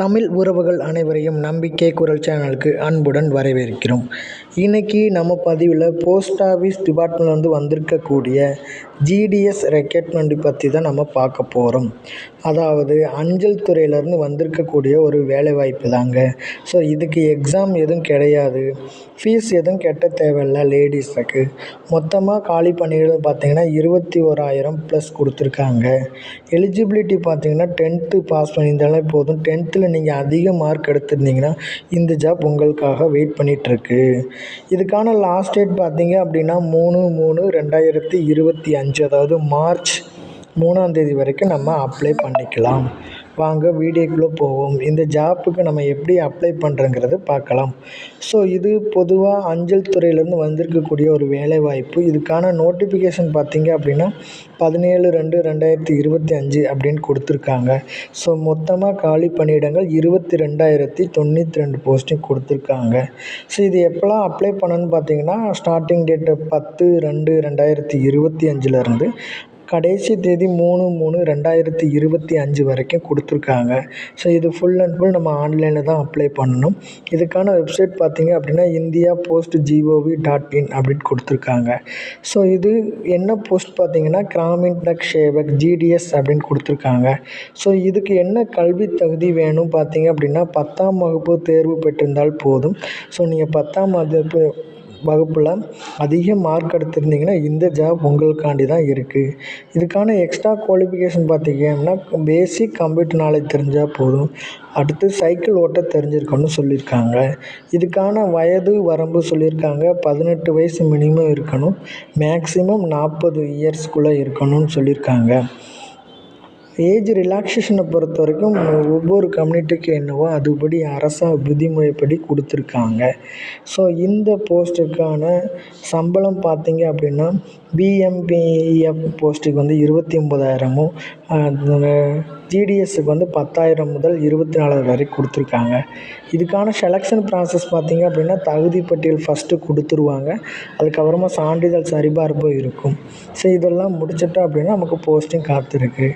தமிழ் உறவுகள் அனைவரையும் நம்பிக்கை குரல் சேனலுக்கு அன்புடன் வரவேற்கிறோம். இன்னைக்கு நம்ம பதிவில் போஸ்ட் ஆஃபீஸ் டிபார்ட்மெண்ட்லேருந்து வந்திருக்கக்கூடிய ஜிடிஎஸ் ரெக்ரூட்மெண்ட் பற்றி தான் நம்ம பார்க்க போகிறோம் அதாவது அஞ்சல் துறையிலேருந்து வந்திருக்கக்கூடிய ஒரு வேலைவாய்ப்பு தாங்க. ஸோ இதுக்கு எக்ஸாம் எதுவும் கிடையாது. ஃபீஸ் எதுவும் கெட்ட தேவையில்ல லேடிஸுக்கு மொத்தமாக காலி பணிகள் பார்த்திங்கன்னா இருபத்தி ஓராயிரம் ப்ளஸ் கொடுத்துருக்காங்க. எலிஜிபிலிட்டி பார்த்தீங்கன்னா டென்த்து பாஸ் பண்ணியிருந்தாலே போதும். டென்த்தில் நீங்கள் அதிக மார்க் எடுத்திருந்தீங்கன்னா இந்த ஜாப் உங்களுக்காக வெயிட் பண்ணிகிட்ருக்கு இதுக்கான லாஸ்ட் டேட் பார்த்தீங்க அப்படின்னா மூணு மூணு ரெண்டாயிரத்தி இருபத்தி அஞ்சு அதாவது மார்ச் மூணாந்தேதி வரைக்கும் நம்ம அப்ளை பண்ணிக்கலாம். வாங்க வீடியோக்குள்ளே போவோம். இந்த ஜாப்புக்கு நம்ம எப்படி அப்ளை பண்ணுறங்கிறது பார்க்கலாம். ஸோ இது பொதுவாக அஞ்சல் துறையிலேருந்து வந்திருக்கக்கூடிய ஒரு வேலைவாய்ப்பு. இதுக்கான நோட்டிஃபிகேஷன் பார்த்தீங்க அப்படின்னா பதினேழு ரெண்டு ரெண்டாயிரத்தி இருபத்தி அஞ்சு அப்படின்னு கொடுத்துருக்காங்க. ஸோ மொத்தமாக காலி பணியிடங்கள் இருபத்தி ரெண்டாயிரத்தி தொண்ணூற்றி ரெண்டு போஸ்டிங் கொடுத்துருக்காங்க. ஸோ இது எப்போல்லாம் அப்ளை பண்ணணும்னு பார்த்தீங்கன்னா ஸ்டார்டிங் டேட்டு பத்து ரெண்டு ரெண்டாயிரத்தி இருபத்தி அஞ்சுலேருந்து கடைசி தேதி மூணு மூணு ரெண்டாயிரத்தி இருபத்தி அஞ்சு வரைக்கும் கொடுத்துருக்காங்க. ஸோ இது ஃபுல் அண்ட் ஃபுல் நம்ம ஆன்லைனில் தான் அப்ளை பண்ணணும். இதுக்கான வெப்சைட் பார்த்திங்க அப்படின்னா India post G O V dot in அப்படின்னு கொடுத்துருக்காங்க. ஸோ இது என்ன போஸ்ட் பார்த்திங்கன்னா கிராமின் டக் சேவக் ஜிடிஎஸ் அப்படின்னு கொடுத்துருக்காங்க. ஸோ இதுக்கு என்ன கல்வி தகுதி வேணும் பார்த்திங்க அப்படின்னா பத்தாம் வகுப்பு தேர்வு பெற்றிருந்தால் போதும். ஸோ நீங்கள் பத்தாம் வகுப்பு வகுப்பில் அதிக மார்க் எடுத்திருந்தீங்கன்னா இந்த ஜாப் உங்களுக்காண்டி தான் இருக்குது இதுக்கான எக்ஸ்ட்ரா குவாலிஃபிகேஷன் பார்த்தீங்கன்னா பேசிக் கம்ப்யூட்டர் நாலேஜ் தெரிஞ்சால் போதும். அடுத்து சைக்கிள் ஓட்ட தெரிஞ்சிருக்கணும்னு சொல்லியிருக்காங்க. இதுக்கான வயது வரம்பு சொல்லியிருக்காங்க. பதினெட்டு வயசு மினிமம் இருக்கணும். மேக்ஸிமம் நாற்பது இயர்ஸ்க்குள்ளே இருக்கணும்னு சொல்லியிருக்காங்க. ஏஜ் ரிலாக்ஸேஷனை பொறுத்த வரைக்கும் ஒவ்வொரு கம்யூனிட்டிக்கு என்னவோ அதுபடி அரசா விதிமுறைப்படி கொடுத்துருக்காங்க. ஸோ இந்த போஸ்ட்டுக்கான சம்பளம் பார்த்தீங்க அப்படின்னா பிஎம்பிஎஃப் போஸ்ட்டுக்கு வந்து இருபத்தி ஒம்பதாயிரமும் ஜிடிஎஸ்க்கு வந்து பத்தாயிரம் முதல் இருபத்தி நாலாயிரம் வரை கொடுத்துருக்காங்க. இதுக்கான செலெக்ஷன் ப்ராசஸ் பார்த்தீங்க அப்படின்னா தகுதி பட்டியல் ஃபஸ்ட்டு கொடுத்துருவாங்க. அதுக்கப்புறமா சான்றிதழ் சரிபார்ப்பு இருக்கும். ஸோ இதெல்லாம் முடிச்சிட்டோம் அப்படின்னா நமக்கு போஸ்டிங் காத்திருக்கு.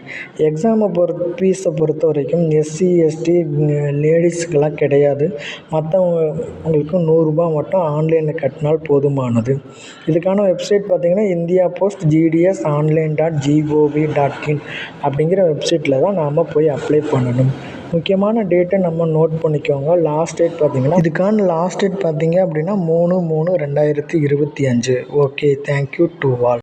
எக்ஸாமை பொறுத்த ஃபீஸை பொறுத்த வரைக்கும் எஸ்சி எஸ்டி லேடிஸ்க்கெல்லாம் கிடையாது. மற்றவங்க உங்களுக்கு நூறுரூபா மட்டும் ஆன்லைனில் கட்டினால் போதுமானது. இதுக்கான வெப்சைட் பார்த்திங்கன்னா India post GDS online dot G O V dot in அப்படிங்கிற வெப்சைட்டில் தான் நாம் போய் அப்ளை பண்ணணும். முக்கியமான டேட்டை நம்ம நோட் பண்ணிக்கோங்க. லாஸ்ட் டேட் பார்த்திங்கன்னா இதுக்கான லாஸ்ட் டேட் பார்த்திங்க அப்படின்னா மூணு மூணு ரெண்டாயிரத்தி இருபத்தி அஞ்சு. Okay thank you to all